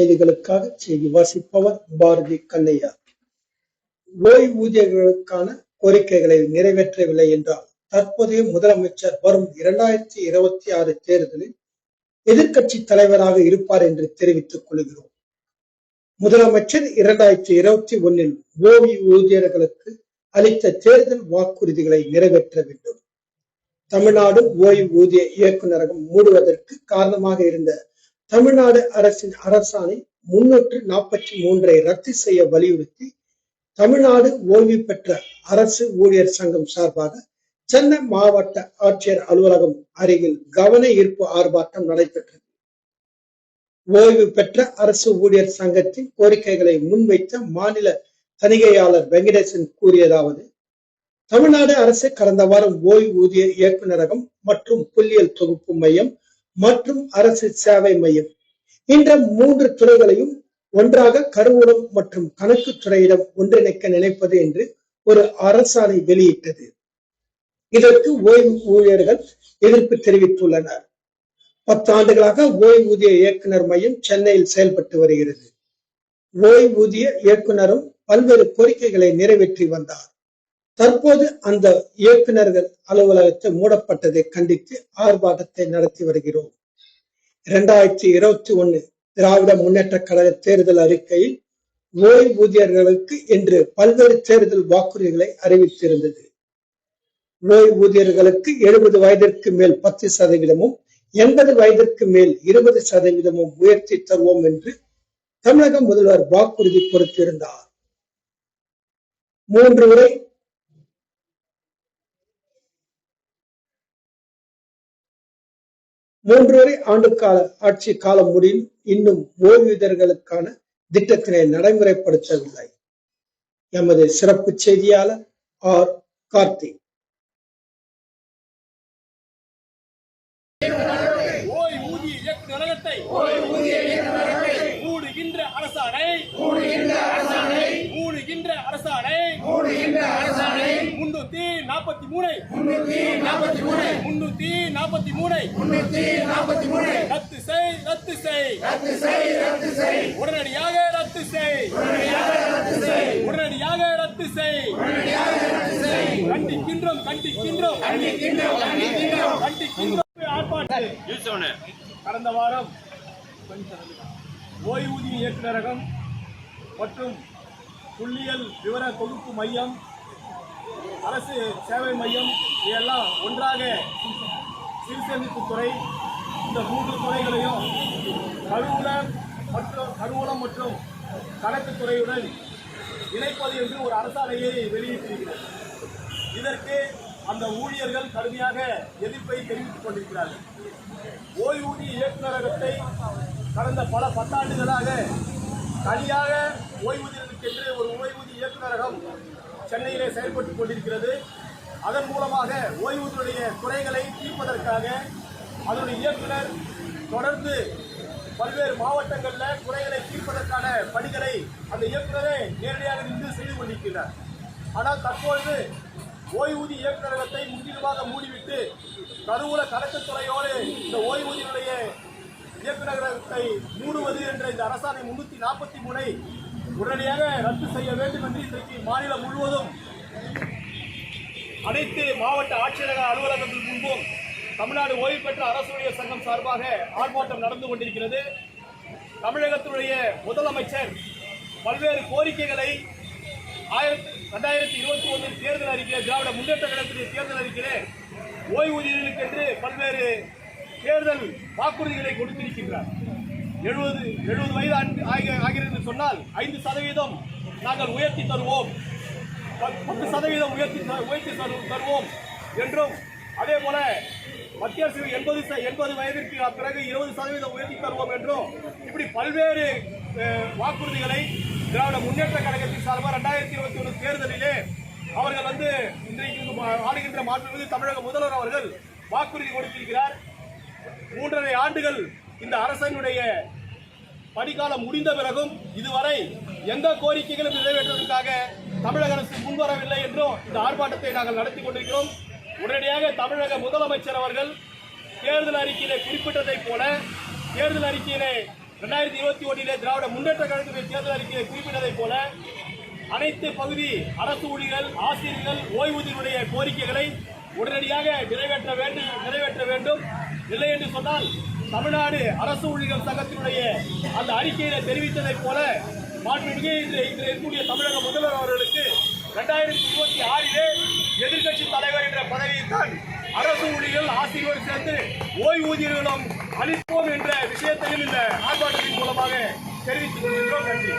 செய்திகளுக்காக செய்தி வாசிப்பவர் பாரதி கண்ணையா. ஓய்வூதியர்களுக்கான கோரிக்கைகளை நிறைவேற்றவில்லை என்றால் தற்போதைய முதலமைச்சர் வரும் இரண்டாயிரத்தி இருபத்தி ஆறு தேர்தலில் எதிர்கட்சி தலைவராக இருப்பார் என்று தெரிவித்துக் கொள்கிறோம். முதலமைச்சர் இரண்டாயிரத்தி இருபத்தி ஒன்னில் ஓய்வூதியர்களுக்கு அளித்த தேர்தல் வாக்குறுதிகளை நிறைவேற்ற வேண்டும். தமிழ்நாடு ஓய்வூதிய இயக்குநரகம் மூடுவதற்கு காரணமாக இருந்த தமிழ்நாடு அரசின் அரசாணை முன்னூற்று நாற்பத்தி மூன்றை ரத்து செய்ய வலியுறுத்தி தமிழ்நாடு ஓய்வு பெற்ற அரசு ஊழியர் சங்கம் சார்பாக சென்னை மாவட்ட ஆட்சியர் அலுவலகம் அருகில் கவன ஈர்ப்பு ஆர்ப்பாட்டம் நடைபெற்றது. ஓய்வு பெற்ற அரசு ஊழியர் சங்கத்தின் கோரிக்கைகளை முன்வைத்த மாநில தணிகையாளர் வெங்கடேசன் கூறியதாவது தமிழ்நாடு அரசு கடந்த வாரம் ஓய்வூதிய இயக்குநரகம் மற்றும் புள்ளியல் தொகுப்பு மையம் மற்றும் அரசு சேவை மையம். இந்த மூன்று துறைகளையும் ஒன்றாக கருவூலம் மற்றும் கணக்கு துறையிடம் ஒன்றிணைக்க நினைப்பது என்று ஒரு அரசாணை வெளியிட்டது. இதற்கு ஓய்வு ஊழியர்கள் எதிர்ப்பு தெரிவித்துள்ளனர். பத்தாண்டுகளாக ஓய்வூதிய இயக்குனர் மையம் சென்னையில் செயல்பட்டு வருகிறது. ஓய்வூதிய இயக்குனரும் பல்வேறு கோரிக்கைகளை நிறைவேற்றி வந்தார். தற்போது அந்த இயக்குநர்கள் அலுவலகத்தை மூடப்பட்டதை கண்டித்து ஆர்ப்பாட்டத்தை நடத்தி வருகிறோம். இரண்டாயிரத்தி இருபத்தி ஒன்னு திராவிட முன்னேற்ற கழக தேர்தல் அறிக்கையில் ஓய்வூதியர்களுக்கு என்று பல்வேறு தேர்தல் வாக்குறுதிகளை அறிவித்திருந்தது. ஓய்வூதியர்களுக்கு எழுபது வயதிற்கு மேல் பத்து சதவீதமும் எண்பது வயதிற்கு மேல் இருபது சதவீதமும் உயர்த்தி தருவோம் என்று தமிழக முதல்வர் வாக்குறுதி கொடுத்திருந்தார். மூன்று முறை மூன்றரை ஆண்டு கால ஆட்சி காலம் முடியும். இன்னும் ஓய்வூதியர்களுக்கான திட்டத்தினை நடைமுறைப்படுத்தவில்லை. எமது சிறப்பு செய்தியாளர் ஆர். கார்த்திக் அரசாணை. மூடுகின்ற அரசாணை மூடுகின்ற அரசாணை முன்னூத்தி நாற்பத்தி மூணை. முன்னூத்தி நாற்பத்தி மூணை. ரத்து செய் ரத்து செய். உடனடியாக ரத்து செய். உடனடியாக ரத்து செய். கண்டிக்கின்றோம் கண்டிக்கின்றோம். கண்டிக்கின்றோம் ஆர்ப்பாட்டம் கடந்த வாரம் ஓய்வூதிய இயக்குநரகம் மற்றும் புள்ளியியல் விவர தொகுப்பு மையம் அரசு சேவை மையம் இதெல்லாம் ஒன்றாக சிறுசேமிப்பு துறை இந்த மூன்று துறைகளையும் கருவூலம் மற்றும் கருவூலம் மற்றும் கணக்கு துறையுடன் இணைப்பது என்று ஒரு அரசாணையை வெளியிட்டிருக்கிறது. இதற்கு அந்த ஊழியர்கள் கடுமையாக எதிர்ப்பை தெரிவித்துக் கொண்டிருக்கிறார்கள். ஓய்வூதிய இயக்குநரகத்தை கடந்த பல பத்தாண்டுகளாக தனியாக என்று ஒரு ஓய்வூதிய இயக்குநரகம் சென்னையிலே செயல்பட்டுக் கொண்டிருக்கிறது. அதன் மூலமாக ஓய்வூதியுடைய குறைகளை தீர்ப்பதற்காக அதனுடைய இயக்குனர் தொடர்ந்து பல்வேறு மாவட்டங்களில் குறைகளை தீர்ப்பதற்கான பணிகளை அந்த இயக்குநரே நேரடியாக நின்று செய்து கொண்டிருக்கிறார். ஆனால் தற்பொழுது ஓய்வூதிய இயக்குநரகத்தை முற்றிலுமாக மூடிவிட்டு கருவூல கணக்குத்துறையோடு இந்த ஓய்வூதியுடைய இயக்குநரகத்தை மூடுவது என்ற இந்த அரசாணை முன்னூற்றி நாற்பத்தி மூணை உடனடியாக ரத்து செய்ய வேண்டும் என்று இன்றைக்கு மாநிலம் முழுவதும் அனைத்து மாவட்ட ஆட்சியரக அலுவலகங்கள் முன்பும் தமிழ்நாடு ஓய்வு பெற்ற அரசு ஊழியர் சங்கம் சார்பாக ஆர்ப்பாட்டம் நடந்து கொண்டிருக்கிறது. தமிழகத்தினுடைய முதலமைச்சர் பல்வேறு கோரிக்கைகளை ஆயிரத்தி ரெண்டாயிரத்தி இருபத்தி ஒன்றில் தேர்தல் அறிக்கை திராவிட முன்னேற்ற கழகத்துடைய தேர்தல் அறிக்கையிலே ஓய்வூதியர்களுக்கு என்று பல்வேறு தேர்தல் வாக்குறுதிகளை கொடுத்திருக்கின்றார். எழுபது எழுபது வயது ஆண்டு- ஆகிறது என்று சொன்னால் ஐந்து சதவீதம் நாங்கள் உயர்த்தி தருவோம். பத்- பத்து சதவீதம் உயர்த்தி த- உயர்த்தி தருவோம் என்றும் அதே போல மத்திய அரசு எண்பது ச- எண்பது வயதிற்கு பிறகு இருபது சதவீதம் உயர்த்தி தருவோம் என்றும் இப்படி பல்வேறு வாக்குறுதிகளை திராவிட முன்னேற்ற கழகத்தின் சார்பாக ரெண்டாயிரத்தி இருபத்தி ஒன்று தேர்தலிலே அவர்கள் வந்து இன்றைக்கு மா- ஆளுகின்ற மாண்புமிகு தமிழக முதல்வர் அவர்கள் வாக்குறுதி கொடுத்திருக்கிறார். மூன்றரை ஆண்டுகள் இந்த அரசனுடைய பணிக்காலம் முடிந்த பிறகும் இதுவரை எந்த கோரிக்கைகளும் நிறைவேற்றுவதற்காக தமிழக அரசு முன்வரவில்லை என்றும் இந்த ஆர்ப்பாட்டத்தை நாங்கள் நடத்தி கொண்டிருக்கிறோம். உடனடியாக தமிழக முதலமைச்சர் அவர்கள் தேர்தல் அறிக்கையிலே குறிப்பிட்டதைப் போல தேர்தல் அறிக்கையிலே ரெண்டாயிரத்தி இருபத்தி ஒன்றிலே திராவிட முன்னேற்ற கழகத்தில் தேர்தல் அறிக்கையை குறிப்பிட்டதைப் போல அனைத்து பகுதி அரசு ஊழியர்கள் ஆசிரியர்கள் ஓய்வூதியருடைய கோரிக்கைகளை உடனடியாக நிறைவேற்ற வேண்டும் நிறைவேற்ற வேண்டும். இல்லை என்று சொன்னால் தமிழ்நாடு அரசு ஊழியர்கள் சங்கத்தினுடைய அந்த அறிக்கையில தெரிவித்ததைப் போல மாண்புமிகு இன்று இன்று இருக்கக்கூடிய தமிழக முதல்வர் அவர்களுக்கு ரெண்டாயிரத்தி இருபத்தி ஆறிலே எதிர்க்கட்சி தலைவர் என்ற பதவியைத்தான் அரசு ஊழியர்கள் ஆசிரியர்கள் சேர்ந்து ஓய்வூதியர்களும் அளிப்போம் என்ற விஷயத்தையும் இந்த ஆர்ப்பாட்டத்தின் மூலமாக தெரிவித்துக் கொள்கின்றோம். நன்றி.